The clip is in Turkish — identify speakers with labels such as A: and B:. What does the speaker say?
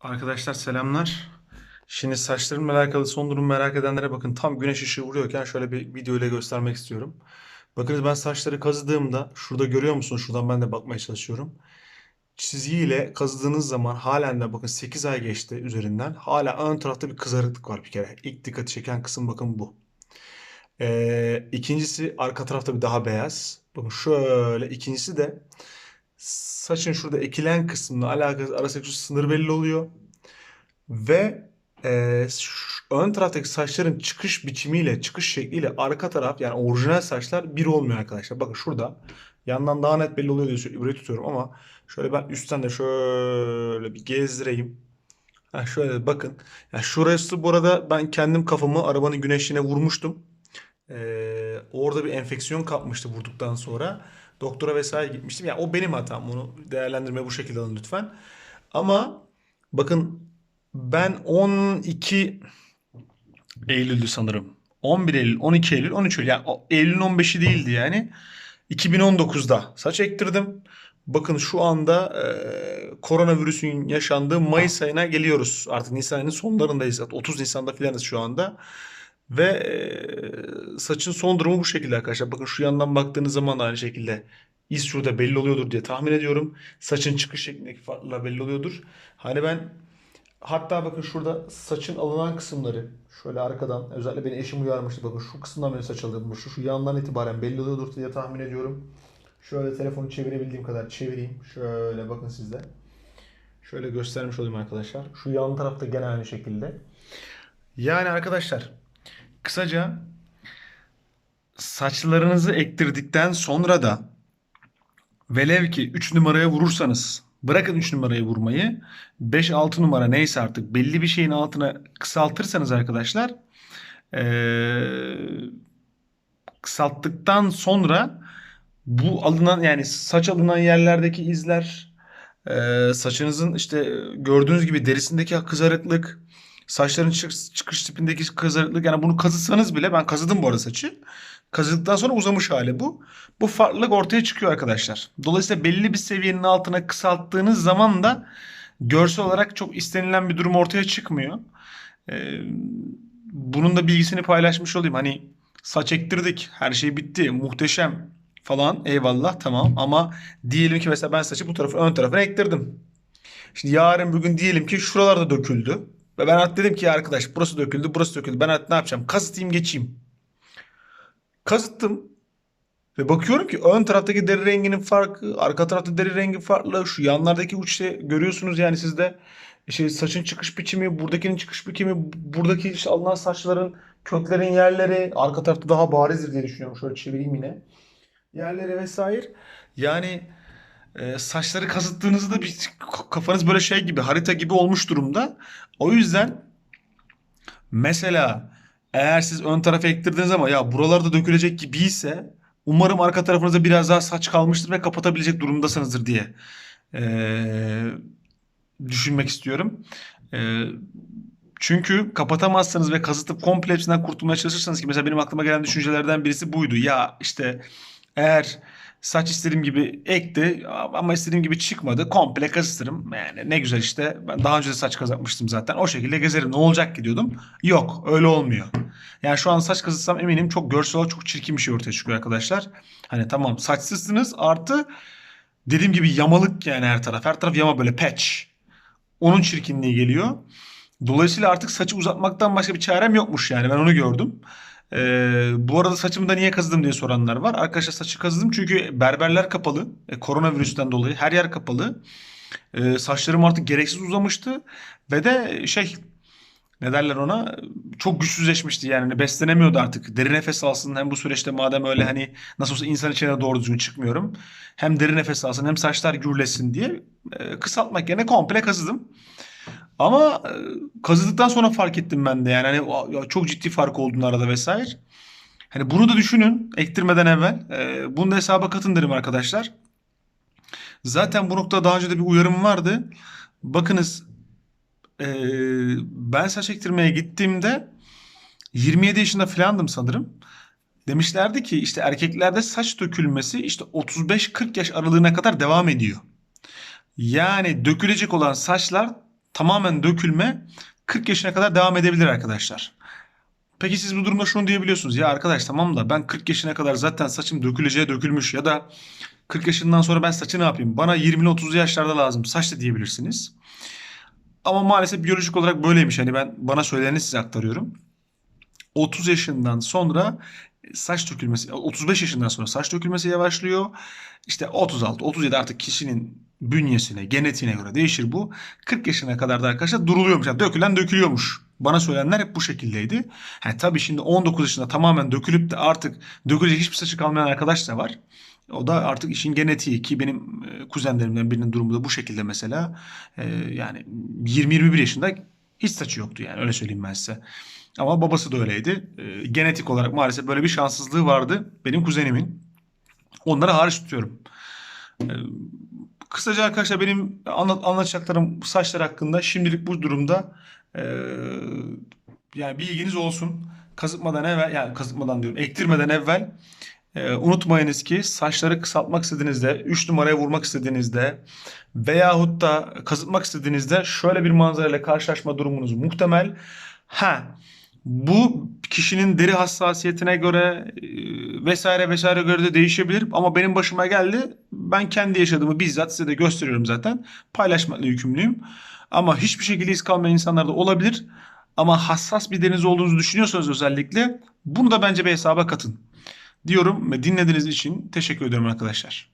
A: Arkadaşlar selamlar. Şimdi saçlarımla alakalı son durum merak edenlere bakın tam güneş ışığı vuruyorken şöyle bir video ile göstermek istiyorum. Bakınız ben saçları kazıdığımda şurada görüyor musunuz? Şuradan ben de bakmaya çalışıyorum. Çizgiyle kazıdığınız zaman halen de bakın 8 ay geçti üzerinden. Hala ön tarafta bir kızarıklık var bir kere. İlk dikkati çeken kısım bakın bu. Ee, ikincisi arka tarafta bir daha beyaz. Bakın şöyle ikincisi de saçın şurada ekilen kısmına alakası arasındaki sınır belli oluyor. Ve e, ön taraftaki saçların çıkış biçimiyle, çıkış şekliyle arka taraf yani orijinal saçlar bir olmuyor arkadaşlar. Bakın şurada yandan daha net belli oluyor diye burayı tutuyorum ama şöyle ben üstten de şöyle bir gezdireyim. Ha, şöyle bakın. Ya şurası bu arada ben kendim kafamı arabanın güneşine vurmuştum. Ee, orada bir enfeksiyon kapmıştı vurduktan sonra. Doktora vesaire gitmiştim. Ya o benim hatam. Bunu değerlendirmeye bu şekilde alın lütfen. Ama bakın ben 12 Eylül'dü sanırım. 11 Eylül, 12 Eylül, 13 Eylül. Yani Eylül'ün 15'i değildi yani. 2019'da saç ektirdim. Bakın şu anda e, koronavirüsün yaşandığı Mayıs ayına geliyoruz. Artık Nisan ayının sonlarındayız. 30 Nisan'da filanız şu anda. Ve saçın son durumu bu şekilde arkadaşlar. Bakın şu yandan baktığınız zaman da aynı şekilde iz şurada belli oluyordur diye tahmin ediyorum. Saçın çıkış şeklindeki farklar belli oluyordur. Hani ben hatta bakın şurada saçın alınan kısımları şöyle arkadan özellikle beni eşim uyarmıştı. Bakın şu kısımdan beni saç alınmış. Şu, şu yandan itibaren belli oluyordur diye tahmin ediyorum. Şöyle telefonu çevirebildiğim kadar çevireyim. Şöyle bakın sizde. Şöyle göstermiş olayım arkadaşlar. Şu yan tarafta gene aynı şekilde. Yani arkadaşlar kısaca saçlarınızı ektirdikten sonra da velev ki 3 numaraya vurursanız bırakın 3 numarayı vurmayı 5-6 numara neyse artık belli bir şeyin altına kısaltırsanız arkadaşlar eee, kısalttıktan sonra bu alınan yani saç alınan yerlerdeki izler eee, saçınızın işte gördüğünüz gibi derisindeki kızarıklık saçların çık- çıkış tipindeki kızarıklık yani bunu kazısanız bile ben kazıdım bu arada saçı. Kazıdıktan sonra uzamış hali bu. Bu farklılık ortaya çıkıyor arkadaşlar. Dolayısıyla belli bir seviyenin altına kısalttığınız zaman da görsel olarak çok istenilen bir durum ortaya çıkmıyor. Ee, bunun da bilgisini paylaşmış olayım. Hani saç ektirdik, her şey bitti, muhteşem falan eyvallah tamam ama diyelim ki mesela ben saçı bu tarafı ön tarafına ektirdim. Şimdi yarın bugün diyelim ki şuralarda döküldü. Ve ben artık dedim ki arkadaş burası döküldü, burası döküldü. Ben artık ne yapacağım? Kazıtayım geçeyim. Kazıttım. Ve bakıyorum ki ön taraftaki deri renginin farkı, arka tarafta deri rengi farklı. Şu yanlardaki uçta görüyorsunuz yani sizde işte saçın çıkış biçimi, buradakinin çıkış biçimi, buradaki işte alınan saçların, köklerin yerleri arka tarafta daha barizdir diye düşünüyorum. Şöyle çevireyim yine. Yerleri vesaire. Yani e, saçları kazıttığınızda bir kafanız böyle şey gibi, harita gibi olmuş durumda. O yüzden Mesela eğer siz ön tarafa ektirdiniz ama ya buralarda dökülecek gibiyse umarım arka tarafınıza biraz daha saç kalmıştır ve kapatabilecek durumdasınızdır diye eee, düşünmek istiyorum. Eee, çünkü kapatamazsanız ve kazıtıp komple hepsinden kurtulmaya çalışırsanız ki mesela benim aklıma gelen düşüncelerden birisi buydu. Ya işte eğer saç istediğim gibi ekti ama istediğim gibi çıkmadı komple kazıtırım. Yani ne güzel işte ben daha önce de saç kazıtmıştım zaten o şekilde gezerim ne olacak ki diyordum. Yok öyle olmuyor. Yani şu an saç kazıtsam eminim çok görsel olarak çok çirkin bir şey ortaya çıkıyor arkadaşlar. Hani tamam saçsızsınız artı dediğim gibi yamalık yani her taraf. Her taraf yama böyle patch. Onun çirkinliği geliyor. Dolayısıyla artık saçı uzatmaktan başka bir çarem yokmuş yani ben onu gördüm. Ee, bu arada saçımı da niye kazıdım diye soranlar var. Arkadaşlar saçı kazıdım çünkü berberler kapalı. E, koronavirüsten dolayı her yer kapalı. Ee, saçlarım artık gereksiz uzamıştı. Ve de şey ne derler ona çok güçsüzleşmişti yani Hani beslenemiyordu artık. Derin nefes alsın hem bu süreçte madem öyle hani nasıl olsa insan içine doğru düzgün çıkmıyorum. Hem derin nefes alsın hem saçlar gürlesin diye e, kısaltmak yerine komple kazıdım. Ama e, kazıdıktan sonra fark ettim ben de yani hani çok ciddi fark olduğunu arada vesaire. Hani bunu da düşünün ektirmeden evvel. E, bunu da hesaba katın derim arkadaşlar. Zaten bu noktada daha önce de bir uyarım vardı. Bakınız e, ben saç ektirmeye gittiğimde 27 yaşında falandım sanırım. Demişlerdi ki işte erkeklerde saç dökülmesi işte 35-40 yaş aralığına kadar devam ediyor. Yani dökülecek olan saçlar tamamen dökülme 40 yaşına kadar devam edebilir arkadaşlar. Peki siz bu durumda şunu diyebiliyorsunuz. Ya arkadaş tamam da ben 40 yaşına kadar zaten saçım döküleceğe dökülmüş ya da 40 yaşından sonra ben saçı ne yapayım? Bana 20'li 30'lu yaşlarda lazım saç da diyebilirsiniz. Ama maalesef biyolojik olarak böyleymiş. Hani ben bana söyleneni size aktarıyorum. 30 yaşından sonra saç dökülmesi, 35 yaşından sonra saç dökülmesi yavaşlıyor. İşte 36, 37 artık kişinin bünyesine, genetiğine göre değişir bu. 40 yaşına kadar da arkadaşlar duruluyormuş. Yani dökülen dökülüyormuş. Bana söylenenler hep bu şekildeydi. Ha, tabii şimdi 19 yaşında tamamen dökülüp de artık dökülecek hiçbir saçı kalmayan arkadaş da var. O da artık işin genetiği ki benim e, kuzenlerimden birinin durumu da bu şekilde mesela. E, yani 20-21 yaşında hiç saçı yoktu yani öyle söyleyeyim ben size. Ama babası da öyleydi. E, genetik olarak maalesef böyle bir şanssızlığı vardı benim kuzenimin. Onları hariç tutuyorum. Kısaca arkadaşlar benim anlat, anlatacaklarım saçlar hakkında şimdilik bu durumda e, yani bilginiz olsun. Kazıtmadan evvel yani kazıtmadan diyorum ektirmeden evvel e, unutmayınız ki saçları kısaltmak istediğinizde 3 numaraya vurmak istediğinizde veyahut da kazıtmak istediğinizde şöyle bir manzarayla karşılaşma durumunuz muhtemel. Ha bu kişinin deri hassasiyetine göre e, vesaire vesaire göre de değişebilir ama benim başıma geldi. Ben kendi yaşadığımı bizzat size de gösteriyorum zaten. Paylaşmakla yükümlüyüm. Ama hiçbir şekilde iz kalmayan insanlar da olabilir. Ama hassas bir deriniz olduğunuzu düşünüyorsanız özellikle bunu da bence bir hesaba katın. Diyorum ve dinlediğiniz için teşekkür ediyorum arkadaşlar.